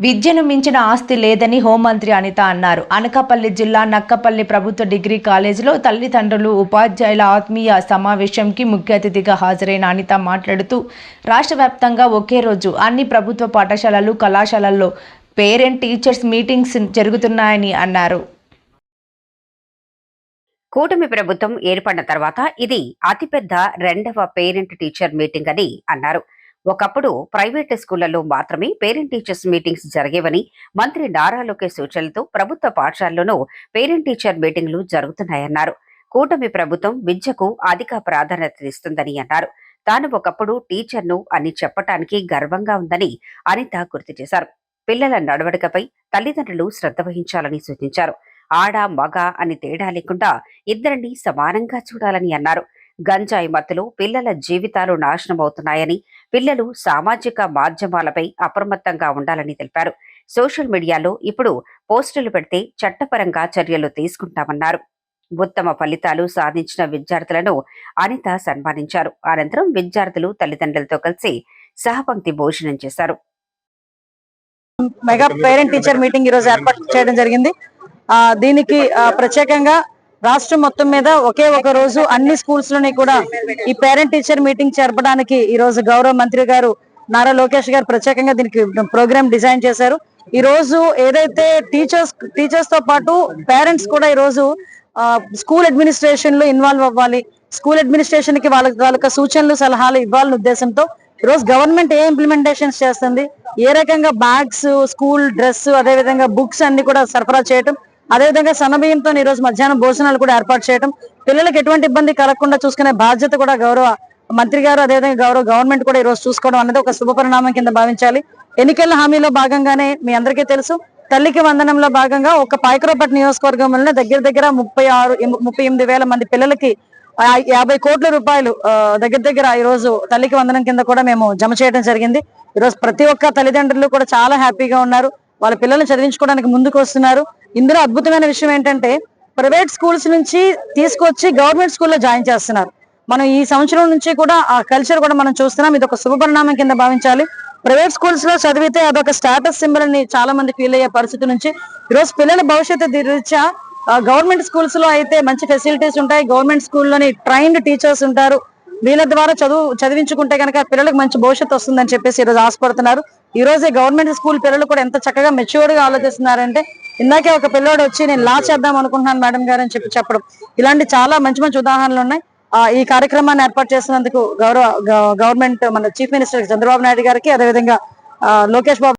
విద్యను మించిన ఆస్తి లేదని హోంమంత్రి అనిత అన్నారు. అనకాపల్లి జిల్లా నక్కపల్లి ప్రభుత్వ డిగ్రీ కాలేజీలో తల్లిదండ్రులు ఉపాధ్యాయుల ఆత్మీయ సమావేశంకి ముఖ్య అతిథిగా హాజరైన అనిత మాట్లాడుతూ రాష్ట్ర వ్యాప్తంగా ఒకే రోజు అన్ని ప్రభుత్వ పాఠశాలలు కళాశాలల్లో పేరెంట్ టీచర్స్ మీటింగ్స్ జరుగుతున్నాయని అన్నారు. కూటమి ప్రభుత్వం ఏర్పడిన తర్వాత ఇది అతిపెద్ద రెండవ పేరెంట్ టీచర్ మీటింగ్ అని అన్నారు. ఒకప్పుడు ప్రైవేట్ స్కూళ్ళలో మాత్రమే పేరెంట్ టీచర్స్ మీటింగ్స్ జరిగేవని మంత్రి నారా లోకేష్ సూచనలతో ప్రభుత్వ పాఠశాలలోనూ పేరెంట్ టీచర్ మీటింగ్లు జరుగుతున్నాయన్నారు. కూటమి ప్రభుత్వం విద్యకు అధిక ప్రాధాన్యత ఇస్తుందని అన్నారు. తాను ఒకప్పుడు టీచర్ను అని చెప్పటానికి గర్వంగా ఉందని అనిత గుర్తు చేశారు. పిల్లల నడవడికపై తల్లిదండ్రులు శ్రద్ధ వహించాలని సూచించారు. ఆడ మగ అని తేడా లేకుండా ఇద్దరిని సమానంగా చూడాలని అన్నారు. గంజాయి మత్తులో పిల్లల జీవితాలు నాశనమవుతున్నాయని పిల్లలు సామాజిక మాధ్యమాలపై అప్రమత్తంగా ఉండాలని తెలిపారు. సోషల్ మీడియాలో ఇప్పుడు పోస్టులు పెడితే చట్టపరంగా చర్యలు తీసుకుంటామన్నారు. ఉత్తమ ఫలితాలు సాధించిన విద్యార్థులను అనిత సన్మానించారు. అనంతరం విద్యార్థులు తల్లిదండ్రులతో కలిసి సహపంక్తి భోజనం చేశారు. మెగా పేరెంట్ టీచర్ మీటింగ్ ఈ రోజు ఏర్పాటు చేయడం జరిగింది. దీనికి ప్రత్యేకంగా రాష్ట్రం మొత్తం మీద ఒకే ఒక రోజు అన్ని స్కూల్స్లోని కూడా ఈ పేరెంట్ టీచర్ మీటింగ్ జరపడానికి ఈ రోజు గౌరవ మంత్రి గారు నారా లోకేష్ గారు ప్రత్యేకంగా దీనికి ప్రోగ్రామ్ డిజైన్ చేశారు. ఈ రోజు ఏదైతే టీచర్స్ టీచర్స్తో పాటు పేరెంట్స్ కూడా ఈ రోజు స్కూల్ అడ్మినిస్ట్రేషన్లో ఇన్వాల్వ్ అవ్వాలి. స్కూల్ అడ్మినిస్ట్రేషన్కి వాళ్ళ వాళ్ళ సూచనలు సలహాలు ఇవ్వాలనే ఉద్దేశంతో ఈ రోజు గవర్నమెంట్ ఏ ఇంప్లిమెంటేషన్స్ చేస్తుంది? ఏ రకంగా బ్యాగ్స్ స్కూల్ డ్రెస్ అదే విధంగా బుక్స్ అన్ని కూడా సరఫరా చేయటం అదే విధంగా సన్నబియ్యంతో ఈ రోజు మధ్యాహ్నం భోజనాలు కూడా ఏర్పాటు చేయటం పిల్లలకు ఎటువంటి ఇబ్బంది కలగకుండా చూసుకునే బాధ్యత కూడా గౌరవ మంత్రి గారు అదేవిధంగా గౌరవ గవర్నమెంట్ కూడా ఈ రోజు చూసుకోవడం అనేది ఒక శుభపరిణామం కింద భావించాలి. ఎన్నికల హామీలో భాగంగానే మీ అందరికీ తెలుసు తల్లికి వందనంలో భాగంగా ఒక పాయకరాపట్ నియోజకవర్గంలో దగ్గర దగ్గర ముప్పై ఆరు ముప్పై ఎనిమిది వేల మంది పిల్లలకి యాభై కోట్ల రూపాయలు దగ్గర దగ్గర ఈ రోజు తల్లికి వందనం కింద కూడా మేము జమ చేయడం జరిగింది. ఈరోజు ప్రతి ఒక్క తల్లిదండ్రులు కూడా చాలా హ్యాపీగా ఉన్నారు. వాళ్ళ పిల్లల్ని చదివించుకోవడానికి ముందుకు వస్తున్నారు. ఇందులో అద్భుతమైన విషయం ఏంటంటే ప్రైవేట్ స్కూల్స్ నుంచి తీసుకొచ్చి గవర్నమెంట్ స్కూల్లో జాయిన్ చేస్తున్నారు. మనం ఈ సంవత్సరం నుంచి కూడా ఆ కల్చర్ కూడా మనం చూస్తున్నాం. ఇది ఒక శుభపరిణామం కింద భావించాలి. ప్రైవేట్ స్కూల్స్లో చదివితే అదొక స్టేటస్ సింబల్ అని చాలా మంది ఫీల్ అయ్యే పరిస్థితి నుంచి ఈరోజు పిల్లల భవిష్యత్తు రీత్యా గవర్నమెంట్ స్కూల్స్లో అయితే మంచి ఫెసిలిటీస్ ఉంటాయి. గవర్నమెంట్ స్కూల్లోని ట్రైన్డ్ టీచర్స్ ఉంటారు. వీళ్ళ ద్వారా చదువు చదివించుకుంటే కనుక పిల్లలకు మంచి భవిష్యత్తు వస్తుందని చెప్పేసి ఈరోజు ఆశపడుతున్నారు. ఈ రోజే గవర్నమెంట్ స్కూల్ పిల్లలు కూడా ఎంత చక్కగా మెచ్యూర్డ్గా ఆలోచిస్తున్నారంటే ఇందాకే ఒక పిల్లోడు వచ్చి నేను లా చేద్దాం అనుకుంటున్నాను మేడం గారు అని చెప్పి చెప్పడం. ఇలాంటి చాలా మంచి మంచి ఉదాహరణలు ఉన్నాయి. ఈ కార్యక్రమాన్ని ఏర్పాటు చేసినందుకు గౌరవ గ- గవర్నమెంట్ మన చీఫ్ మినిస్టర్ చంద్రబాబు నాయుడు గారికి అదేవిధంగా లోకేష్ బాబు